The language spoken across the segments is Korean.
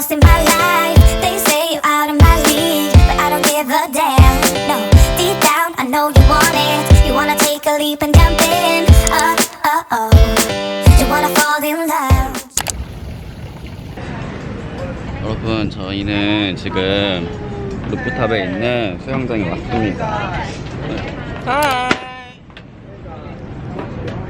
most in my life. They say you're out of my league, but I don't give a damn. No, deep down, I know you want it. You wanna take a leap and jump in. Uh, uh, oh. You wanna fall in love. 여러분 저희는 지금 루프탑에 있는 수영장에 왔습니다. 네.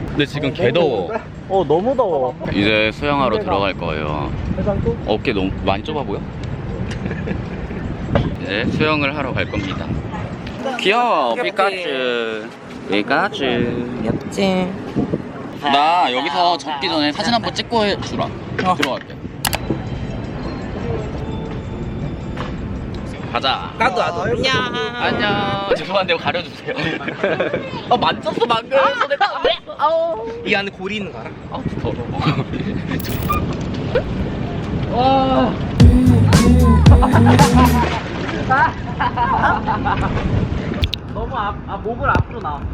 근데 지금 개 더워. 어 너무 더워. 이제 수영하러 들어갈 거예요. 해상도? 어깨 너무 많이 좁아 보여? 이제 수영을 하러 갈 겁니다. 귀여워 피카츄. 피카츄. 귀엽지. 나 여기서 접기 전에 사진 한 번 찍고 해- 주라. 들어갈게. 가자. 나도 나도. 안녕. 안녕. 죄송한데 가려주세요. 아 만졌어 방금. 손에 닿았어. 아우. 이 안에 고리 있는 거 알아? 아 더러워. 와. 너무 앞, 아 목을 앞으로 나.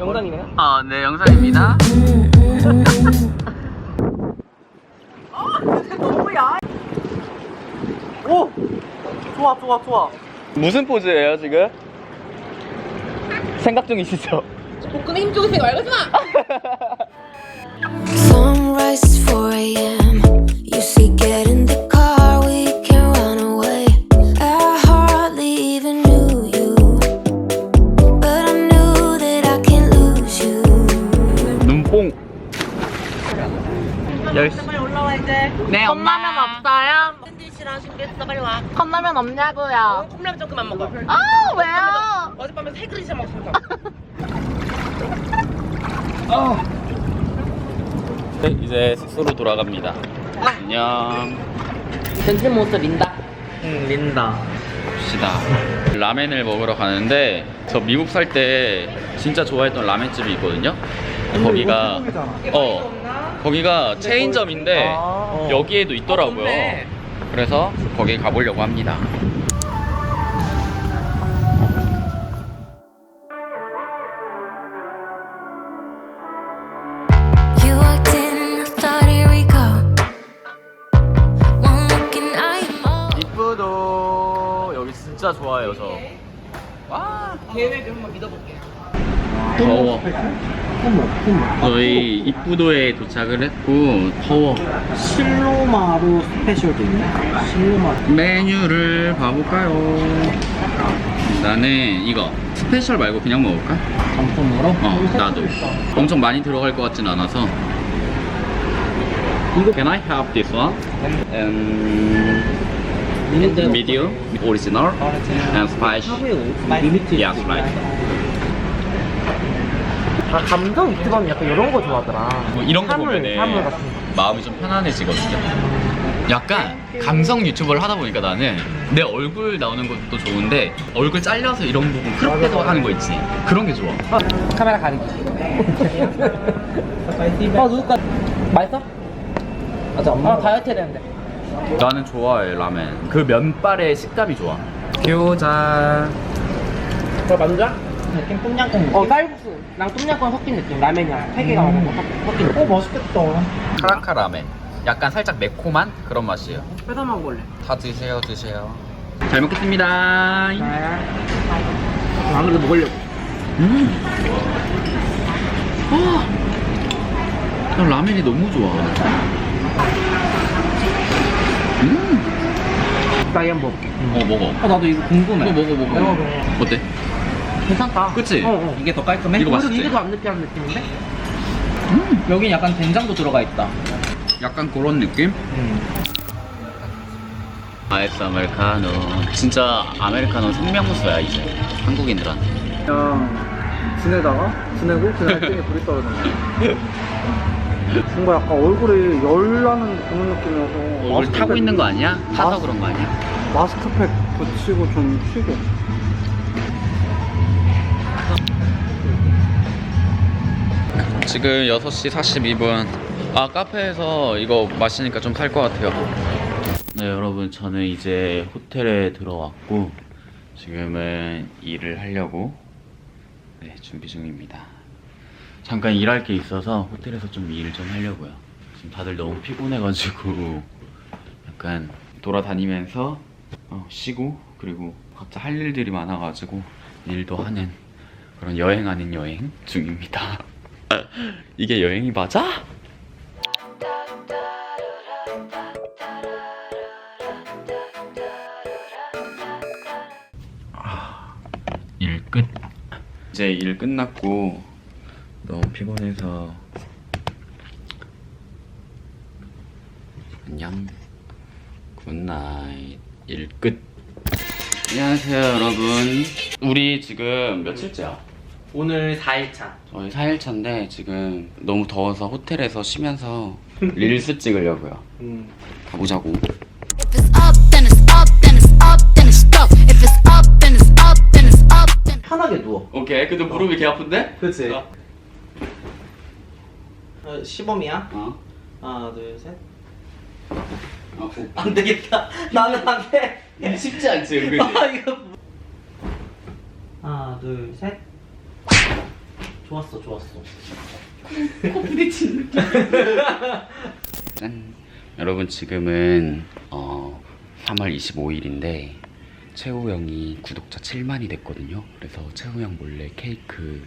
영상이네요? 아, 네 영상입니다. 오, 좋아 좋아 좋아. 무슨 포즈예요 지금? 생각 중이시죠? 복근에 힘 주고 있으니까 말하지 마! Sunrise 4 a.m. You see, get in the car, we can run away. I hardly even knew you, but I knew that I can't lose you. 눈뽕. 빨리 올라와 이제 네 컵라면 없어요? 와 컵라면 없냐고요 컵라면 조금만 먹어 아 왜요? 어젯밤에 세 그릇이나 먹었어 네, 이제 숙소로 돌아갑니다. 안녕. 전체 모습 린다 응 린다. 봅시다. 라멘을 먹으러 가는데 저 미국 살 때 진짜 좋아했던 라멘집이 있거든요. 거기가 어 거기가 체인점인데 아. 여기에도 있더라고요. 그래서 거기 가보려고 합니다. You walked in and I thought, here we go. One look and I am all. 이쁘도 여기 진짜 좋아해요 저. 와 계획을 한번 믿어볼게 더워. 저희 이쁘도에 도착을 했고 더워. 실로마루 스페셜도 있네. 실로마루. 메뉴를 봐볼까요? 나는 이거 스페셜 말고 그냥 먹을까? 단품으로? 어 나도 엄청 많이 들어갈 것 같진 않아서 이거 Can I have this one? And medium, original, and spicy 리미트. Yes, right 아 감성 유튜버는 약간 이런 거 좋아하더라. 뭐 이런 거 사물, 보면은 사물 같은 거. 마음이 좀 편안해지거든요 약간 감성 유튜버를 하다 보니까 나는 내 얼굴 나오는 것도 좋은데 얼굴 잘려서 이런 부분 크롭해서 하는 거 있지 그런 게 좋아 어, 카메라 가리기. 어 누굴까? 맛있어? 맞아 엄마. 아 다이어트 해야 되는데. 나는 좋아해 라멘 그 면발의 식감이 좋아 교자 저 먼저? 느낌? 똠양꿍 느낌? 어 쌀국수랑 똠양꿍 섞인 느낌. 라면이랑 세 개가 섞인 느낌. 어 맛있겠다. 카라카 라멘. 약간 살짝 매콤한 그런 맛이에요. 회사 먹을래. 다 드세요 드세요. 잘 먹겠습니다. 안 그래도 먹으려고. 음. 아, 난 라면이 너무 좋아. 음. 나 이거 먹을게. 어 먹어. 어 나도 이거 궁금해. 이거 먹어 먹어. 먹어. 어때? 괜찮다 그치? 어, 어. 이게 더 깔끔해? 이거 맛있지? 이게 더 안 느끼한 느낌인데? 음. 여긴 약간 된장도 들어가 있다 약간 그런 느낌? 아이스 아메리카노 진짜 아메리카노 생명수야 이제 한국인들한테 그냥 지내다가 지내고 그냥 알갱이 불이 떨어졌네 뭔가 약간 얼굴이 열나는 그런 느낌이어서 얼굴 타고 마스크팩- 있는 거 아니야? 타서 마스- 그런 거 아니야? 마스크팩 붙이고 좀 쉬고 지금 6시 42분. 아 카페에서 이거 마시니까 좀 살 것 같아요. 네 여러분 저는 이제 호텔에 들어왔고 지금은 일을 하려고 네 준비 중입니다. 잠깐 일할 게 있어서 호텔에서 좀 일 좀 하려고요. 지금 다들 너무 피곤해가지고 약간 돌아다니면서 어, 쉬고 그리고 각자 할 일들이 많아가지고 일도 하는 그런 여행 아닌 여행 중입니다. 이게 여행이 맞아? 일 끝. 이제 일 끝났고 너무 피곤해서 안녕. 굿나잇. 일 끝. 안녕하세요, 여러분. 우리 지금 며칠째야? 오늘 4일차. 저희 4일차인데 지금 너무 더워서 호텔에서 쉬면서 릴스 찍으려고요. 음. 가보자고. 편하게 누워. 오케이. 근데 무릎이 개 아픈데? 그치. 어. 어, 시범이야. 어. 하나, 둘, 셋. 어. 안 되겠다. 나는 안 돼. 쉽지 않지, 은근히. 아, 이거. 뭐- 하나, 둘, 셋. 좋았어, 좋았어. 짠. 여러분 지금은 어 3월 25일인데 채우 형이 구독자 7만이 됐거든요. 그래서 채우 형 몰래 케이크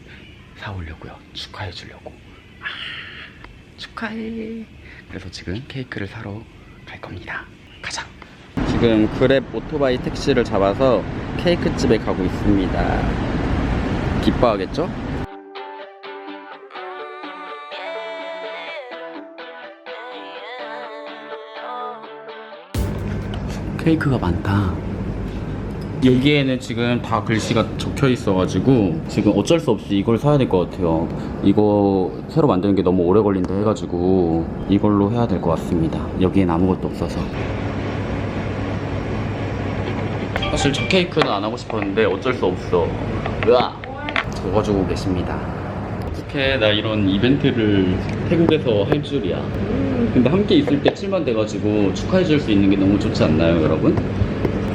사오려고요. 축하해 주려고. 아, 축하해. 그래서 지금 케이크를 사러 갈 겁니다. 가자. 지금 그랩 오토바이 택시를 잡아서 케이크 집에 가고 있습니다. 기뻐하겠죠? 케이크가 많다. 여기에는 지금 다 글씨가 적혀 있어가지고 지금 어쩔 수 없이 이걸 사야 될 것 같아요. 이거 새로 만드는 게 너무 오래 걸린다 해가지고 이걸로 해야 될 것 같습니다. 여기엔 아무것도 없어서. 사실 저 케이크는 안 하고 싶었는데 어쩔 수 없어. 으아! 적어주고 계십니다. 어떻게 나 이런 이벤트를 태국에서 할 줄이야. 근데 함께 있을 때 7만 돼가지고 축하해 줄 수 있는 게 너무 좋지 않나요, 여러분?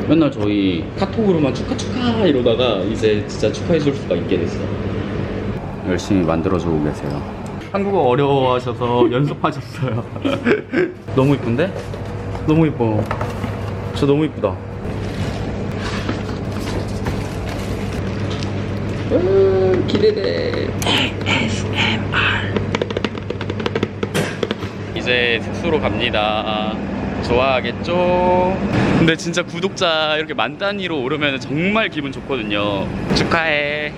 맨날 저희 카톡으로만 축하 축하 이러다가 이제 진짜 축하해 줄 수가 있게 됐어. 열심히 만들어주고 계세요. 한국어 어려워하셔서 연습하셨어요. 너무 이쁜데? 너무 이뻐. 저 너무 이쁘다. 음, 기대돼. 이제 숙소로 갑니다. 좋아하겠죠? 근데 진짜 구독자 이렇게 만 단위로 오르면 정말 기분 좋거든요. 축하해.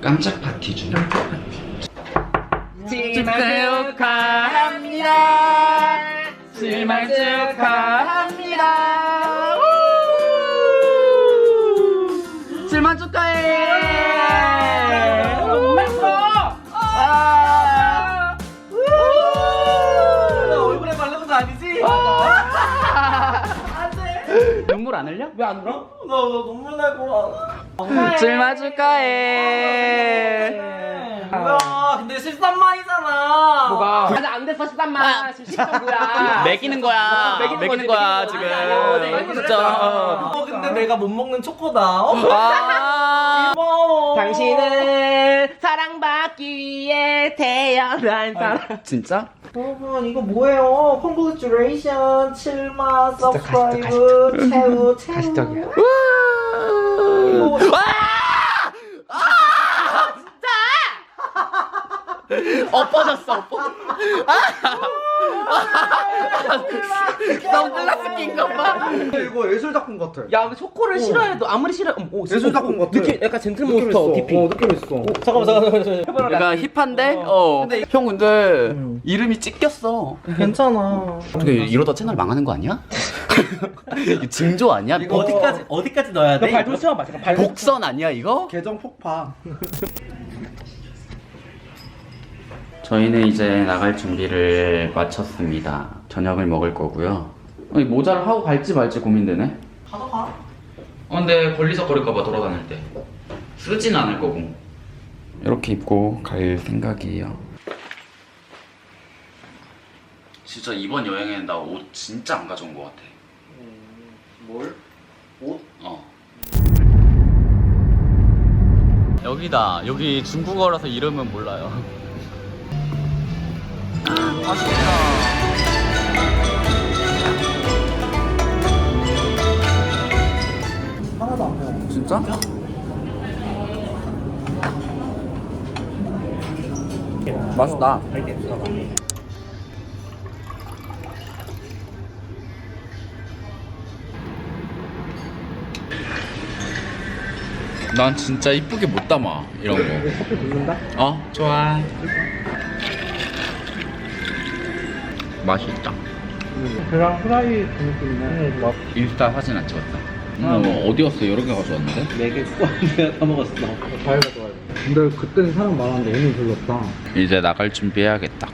깜짝 파티 중. 축하합니다. 실말 축하합니다. 실만 축하해. 안 흘려? 왜 안 울어? 나, 나 눈물 날 거야. 실만 축하해. 뭐야, 근데 13만이잖아. 뭐가? 아직 안 됐어 13만 지금 10정도야 매기는 거야. 매기는 매기는 거지, 거야 매기는 지금. 아니야, 매기는 진짜. 어, 근데 내가 못 먹는 초코다. 어? 아. 고마워. 당신은 사랑받기 위해 태어난 사람 진짜? 여러분 이거 뭐예요? Congratulation 7만 서브스크라이브 채우 채우 가시적이야 엎어졌어. 엎어. 선글라스 낀거 봐. 이거 예술 작품 같아. 야 근데 초코를 싫어해도 아무리 싫어 음, 오, 예술 작품 같아. 느낌 약간 젠틀몬스터 깊이 어, 느낌 있어. 잠깐만 잠깐만 잠깐만 약간 힙한데? 어. 형 근데 이름이 찢겼어. 괜찮아 어떻게 이러다 채널 망하는 거 아니야? 이거 징조 아니야? 이거 어디까지 어디까지 넣어야 돼? 발좀 세워봐 잠깐 발 복선 아니야 이거? 계정 폭파. 저희는 이제 나갈 준비를 마쳤습니다. 저녁을 먹을 거고요. 아니, 모자를 하고 갈지 말지 고민되네. 가져가 어, 근데 걸리적거릴까봐 돌아다닐 때 쓰진 않을 거고. 이렇게 입고 갈 생각이에요. 진짜 이번 여행에는 나옷 진짜 안 가져온 것 같아. 뭘? 옷? 어. 여기다. 여기 중국어라서 이름은 몰라요. 진짜? 맛있다. 난 진짜 이쁘게 못 담아 이런 거. 어 좋아. 맛있다. 그랑 후라이. 응, 맛. 인스타 사진 안 찍었다. 어, 어디 갔어? 여러 개 가져왔는데? 네개 내가 다 먹었어. 과일 가져와야 근데 그때는 사람 많았는데 얘는 별로 없다. 이제 나갈 준비해야겠다.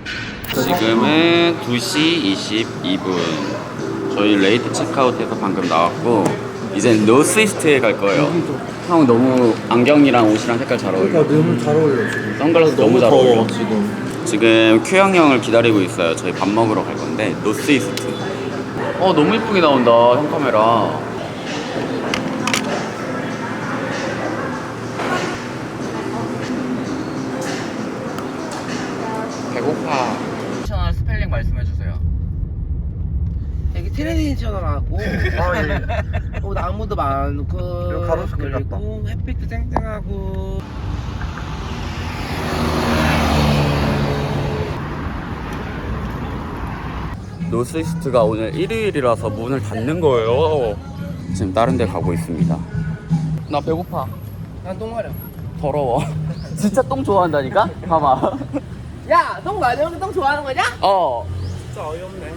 지금은 2시 22분. 저희 레이트 체크아웃해서 방금 나왔고 이제 노스이스트에 갈 거예요. 형 너무 안경이랑 옷이랑 색깔 잘 어울려. 그러니까 너무 잘 어울려 지금. 선글라스 너무 잘 어울려. 지금. 지금 큐형 형을 기다리고 있어요. 저희 밥 먹으러 갈 건데 노스이스트. 어 너무 이쁘게 나온다 형 카메라. 배고파. 천원 스펠링 말씀해 주세요. 여기 트레디셔널 하고 아 예. 어, 나무도 많고 이거 가로수 길 같다. 그리고 햇빛도 쨍쨍하고 노스이스트가 오늘 일요일이라서 문을 닫는 거예요. 지금 다른 데 가고 있습니다. 나 배고파. 난 똥 마려 더러워. 진짜 똥 좋아한다니까? 봐봐. 야! 똥 마려운 똥 좋아하는 거냐? 어. 진짜 어이없네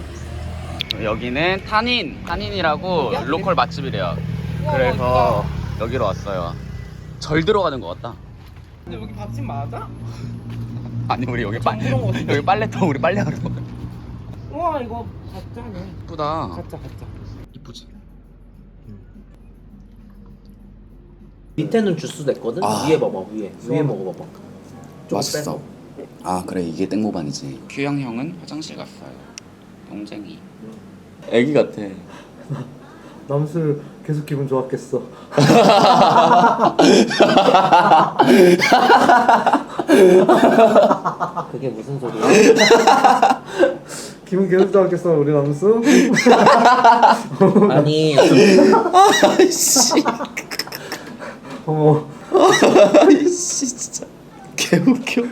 여기는 탄인, 탄인이라고 로컬 맛집이래요. 그래서 여기로 왔어요. 절 들어가는 것 같다. 근데 여기 밥집 맞아? 아니 우리 여기 빨 그런 거 같은데? 여기 빨래터 우리 빨래하러. 우와 이거 가짜네 이쁘다. 가짜 가짜 이쁘지. 밑에는 주스 됐거든? 아. 위에 봐봐 위에 위에 먹어봐봐 맛있어. 아 그래 이게 땡모반이지. 큐형 형은 화장실 갔어요. 동쟁이. 애기 같아. 남술 계속 기분 좋았겠어. 그게 무슨 소리야? 기분 계속 좋았겠어 우리 남수. 아니 아이씨. 어머. 아이씨 진짜 개웃겨.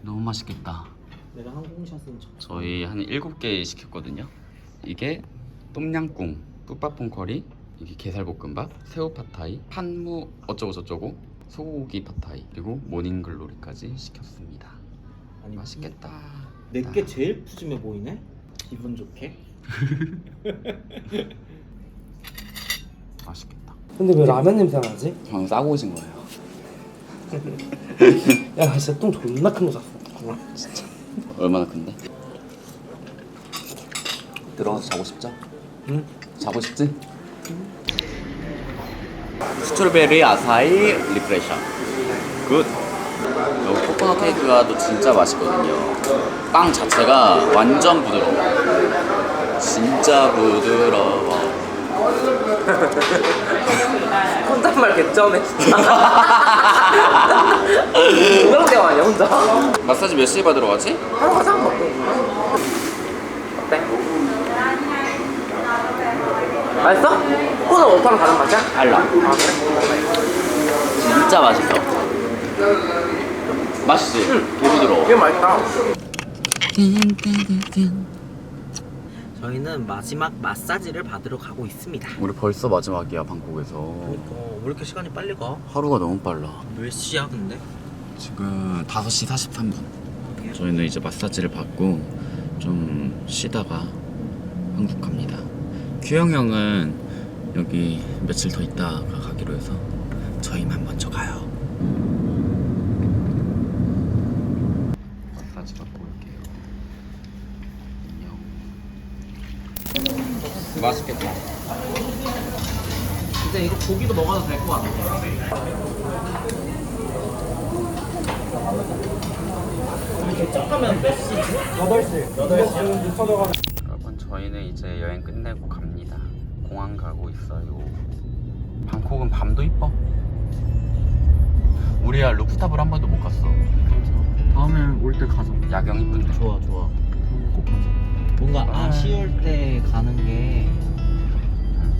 너무 맛있겠다. 내가 항공샷은 저 저희 한 7개 시켰거든요. 이게 똠양꿍, 뿌빠퐁 커리, 이게 게살볶음밥, 새우 팟타이, 판무 어쩌고 저쩌고, 소고기 팟타이, 그리고 모닝글로리까지 시켰습니다. 아니 맛있겠다. 내게 제일 푸짐해 보이네? 기분 좋게 맛있겠다. 근데 왜 라면 냄새 나지? 저는 싸고 오신 거예요. 야 나 진짜 똥 존나 큰 거 샀어. 얼마나 큰데? 들어가서 자고 싶죠? 응. 자고 싶지? 스트로베리 아사히 리프레셔 굿 여기 코코넛 케이크가 또 진짜 맛있거든요 빵 자체가 완전 부드러워 진짜 부드러워 혼잣말 개쩌네 진짜 대화 아니야 혼자? 마사지 몇 시에 받으러 가지? 하루 가자 한번 어때? 맛있어? 코코넛 워터랑 다른 맛이야? 달라 아 그래? 진짜 맛있어 맛있지? 개 부드러워 이게 맛있다 저희는 마지막 마사지를 받으러 가고 있습니다 우리 벌써 마지막이야 방콕에서 그러니까 왜 이렇게 시간이 빨리 가? 하루가 너무 빨라 몇 시야 근데? 지금 5시 43분. 저희는 이제 마사지를 받고 좀 쉬다가 한국 갑니다. 규영 형은 여기 며칠 더 있다가 가기로 해서 저희만 먼저 가요. 마사지 받고 올게요. 안녕. 맛있겠다. 이제 이거 고기도 먹어도 될 것 같아 몇 시지? 8시. 8시 찾아가. 여러분 저희는 이제 여행 끝내고 갑니다. 공항 가고 있어요. 방콕은 밤도 이뻐. 우리야 루프탑을 한 번도 못 갔어. 다음에 올 때 가자. 야경 이쁜데. 좋아 좋아 꼭 가자. 뭔가 아쉬울 때 가는 게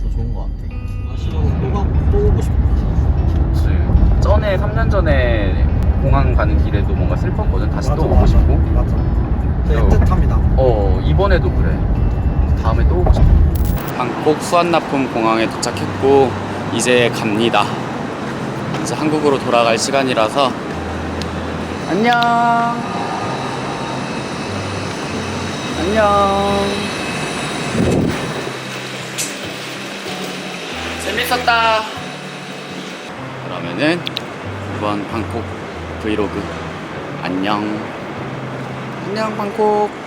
더 좋은 것 같아 아쉬워 또, 가, 또 오고 3년 전에 공항 가는 길에도 뭔가 슬펐거든. 다시 또 오고 싶고. 맞아. 되게 어. 애틋합니다. 어 이번에도 그래. 다음에 또 오고 싶어. 방콕 수완나품 공항에 도착했고 이제 갑니다. 이제 한국으로 돌아갈 시간이라서 안녕. 안녕. 재밌었다. 그러면은 이번 방콕 브이로그 안녕. 안녕 방콕.